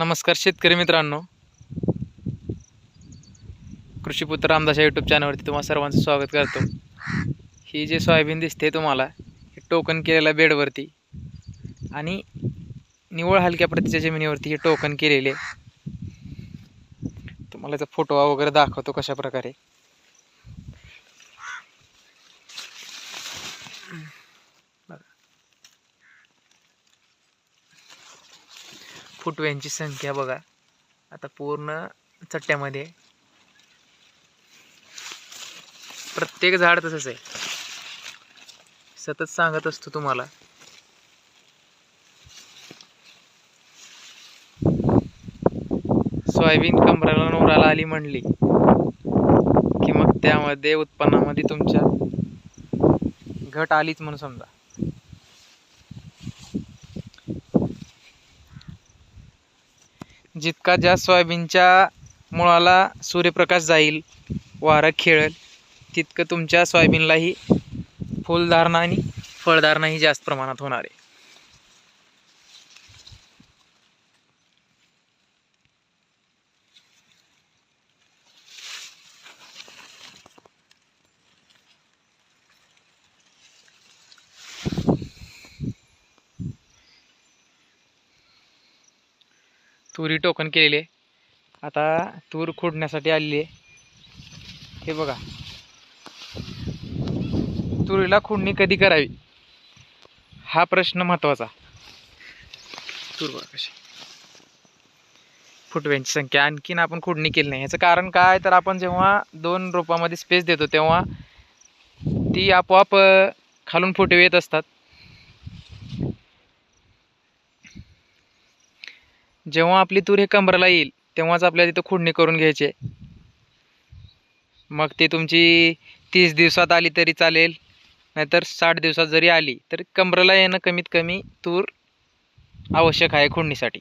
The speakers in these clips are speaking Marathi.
नमस्कार शेतकरी मित्रांनो. कृषीपुत्र रामदास यूट्यूब चॅनलवरती तुम्हाला सर्वांचं स्वागत करतो. ही जे सोयाबीन दिसते तुम्हाला हे टोकन केलेल्या बेडवरती आणि निवळ हलक्या प्रतीच्या जमिनीवरती हे टोकन केलेले. आहे. तुम्हाला याचा फोटो वगैरे दाखवतो कशा प्रकारे फुटव्यांची संख्या बघा. आता पूर्ण चट्ट्यामध्ये. प्रत्येक झाड तसंच आहे. सतत सांगत असतो तुम्हाला. सोयाबीन कमराला नवराला आली म्हणली की मग त्यामध्ये उत्पन्नामध्ये तुमच्या घट आलीच म्हणून समजा. जितका जास्त सोयाबीनच्या मुळाला सूर्यप्रकाश जाईल वारं खेळेल तितकं तुमच्या सोयाबीनलाही फुलधारणा आणि फळधारणाही जास्त प्रमाणात होणार आहे. तुरी टोकन केलेली आहे. आता तूर खोडण्यासाठी आलेली आहे. हे बघा. तुरीला खोडणी कधी करावी? हा प्रश्न महत्त्वाचा. तूर बघा कशी. फुटव्यांची संख्या आणखीन आपण खुडणी केली नाही. याचं कारण काय? तर आपण जेव्हा दोन रोपामध्ये स्पेस देतो तेव्हा ती आपोआप खालून फुटवे येत असतात. जेव्हा आपली तूर हे कमराला येईल तेव्हाच आपल्याला तिथं खुडणी करून घ्यायची आहे. मग ती तुमची तीस दिवसात आली तरी चालेल नाहीतर साठ दिवसात जरी आली तरी कमरेला येणं कमीत कमी तूर आवश्यक आहे खुडणीसाठी.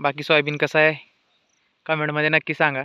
बाकी सोयाबीन कसं आहे? कमेंटमध्ये नक्की सांगा.